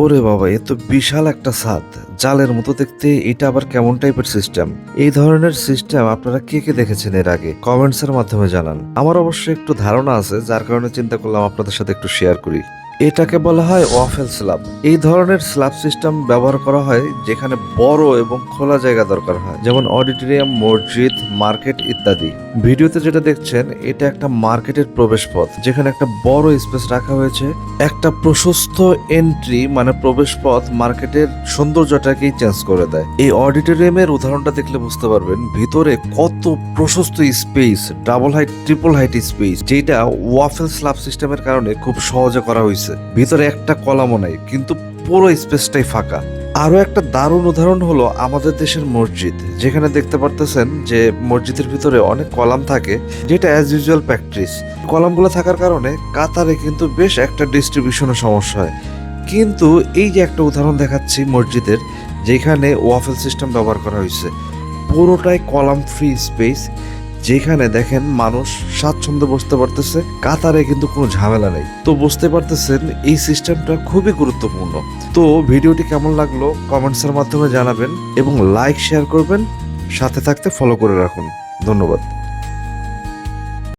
ওরে বাবা, এ তো বিশাল একটা ছাদ জালের মতো দেখতে এটা আবার কেমন টাইপের সিস্টেম এই ধরনের সিস্টেম আপনারা কে কে দেখেছেন এর আগে? কমেন্টস এর মাধ্যমে জানান। আমার অবশ্যই একটু ধারণা আছে, যার কারণে চিন্তা করলাম আপনাদের সাথে একটু শেয়ার করি। এটাকে বলা হয় ওয়াফেল স্ল্যাব। এই ধরনের স্ল্যাব সিস্টেম ব্যবহার করা হয় যেখানে বড় এবং খোলা জায়গা দরকার হয়, যেমন অডিটোরিয়াম, মসজিদ, মার্কেট ইত্যাদি। ভিডিওতে যেটা দেখছেন, এটা একটা মার্কেটের প্রবেশ পথ যেখানে একটা বড় স্পেস রাখা হয়েছে। একটা প্রশস্ত এন্ট্রি মানে প্রবেশ পথ মার্কেটের সৌন্দর্যটাকেই চেঞ্জ করে দেয়। এই অডিটোরিয়ামের উদাহরণটা দেখলে বুঝতে পারবেন, ভিতরে কত প্রশস্ত space, double height, triple height space, যেটা ওয়াফেল স্ল্যাব সিস্টেমের কারণে খুব সহজে করা হয়েছে। ভিতরে একটা কলামও নাই, কিন্তু পুরো স্পেসটাই ফাঁকা। আরও একটা দারুণ উদাহরণ হলো আমাদের দেশের মসজিদ। যেখানে দেখতে পারতেছেন যে মসজিদের ভিতরে অনেক কলাম থাকে, যেটা অ্যাজ ইউজুয়াল প্র্যাকটিস কলামগুলো থাকার কারণে কাতারে কিন্তু বেশ একটা ডিস্ট্রিবিউশনের সমস্যা হয়। কিন্তু এই যে একটা উদাহরণ দেখাচ্ছি মসজিদের, যেখানে ওয়াফেল সিস্টেম ব্যবহার করা হয়েছে, পুরোটাই কলাম ফ্রি স্পেস যেখানে দেখেন মানুষ স্বাচ্ছন্দ্য বসতে পারতেছে, কাতারে কিন্তু কোনো ঝামেলা নেই। তো বুঝতে পারতেছেন, এই সিস্টেমটা খুবই গুরুত্বপূর্ণ। তো ভিডিওটি কেমন লাগল কমেন্টসের মাধ্যমে জানাবেন এবং লাইক, শেয়ার করবেন, সাথে থাকতে ফলো করে রাখুন। ধন্যবাদ।